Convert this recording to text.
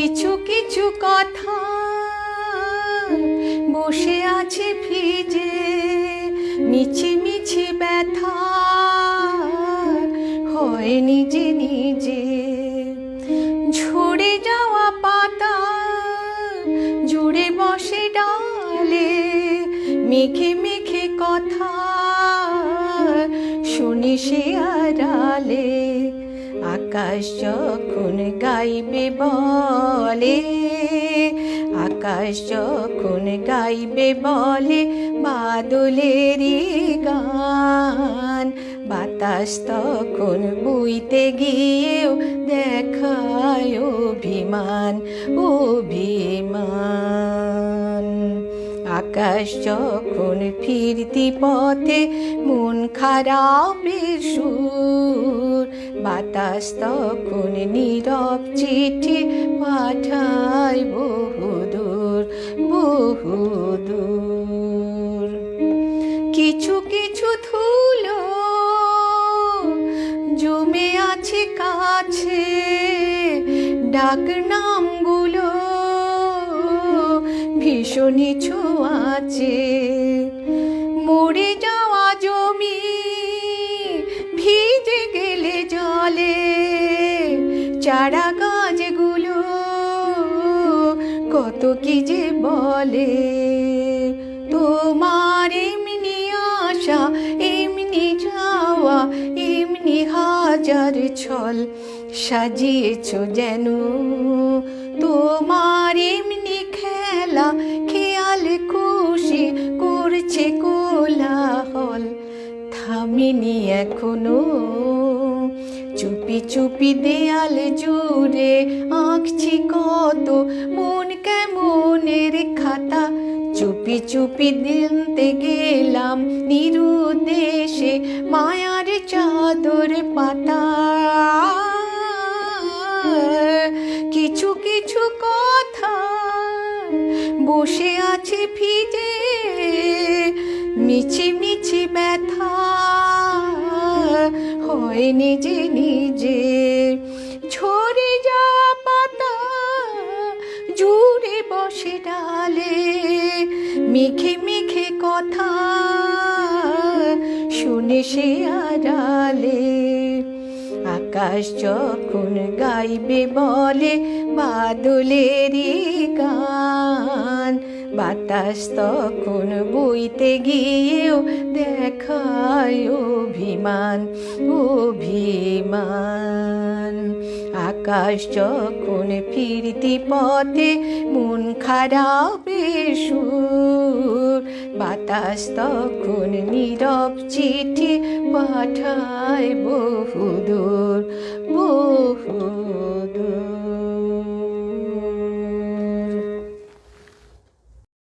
কিছু কিছু কথা বসে আছে ভিজে মিছি মিছি ব্যথা হয় নিজে নিজে। ঝরে যাওয়া পাতা জুড়ে বসে ডালে, মেখে মেখে কথা শুনি সে আড়ালে। আকাশ যখন গাইবে বলে, আকাশ যখন গাইবে বলে বাদলেরই গান। বাতাস তখন বইতে গিয়েও দেখায় অভিমান অভিমান। আকাশ যখন ফিরতি পথে মন খারাপের সুর বাতাস তখন নীরব চিঠি পাঠায় বহুদূর বহুদূর। কিছু কিছু ধুলো জমে আছে কাছে, ডাক নামগুলো ভীষণই ছোঁয়াছে চারা গাছগুলো কত কি যে বলে। তোমার এমনি আশা, এমনি যাওয়া এমনি হাজার ছল সাজিয়েছ যেন। তোমার এমনি খেলা, খেয়াল খুশি করছে কোলাহল। থামিনি এখনও। চুপি চুপি দেয়াল জুড়ে আঁকছি কত মন কেমনের খাতা। চুপি চুপি দিনতে গেলাম নিরুদ্দেশে মায়ার চাদর পাতা। কিছু কিছু কথা বসে আছে ভিজে মিছি মিছি ব্যথা হয় নিজে নিজে। ঝরে যা পাতা জুড়ে বসে ডালে। মেঘে মেঘে কথা শুনে সে আড়ালে। আকাশ যখন গাইবে বলে বাদলেরই গান, বাতাস তখন বইতে গিয়েও দেখায় অভিমান অভিমান। আকাশ যখন ফিরতি পথে মন খারাপের সুর, বাতাস তখন নীরব চিঠি পাঠায় বহুদূর বহু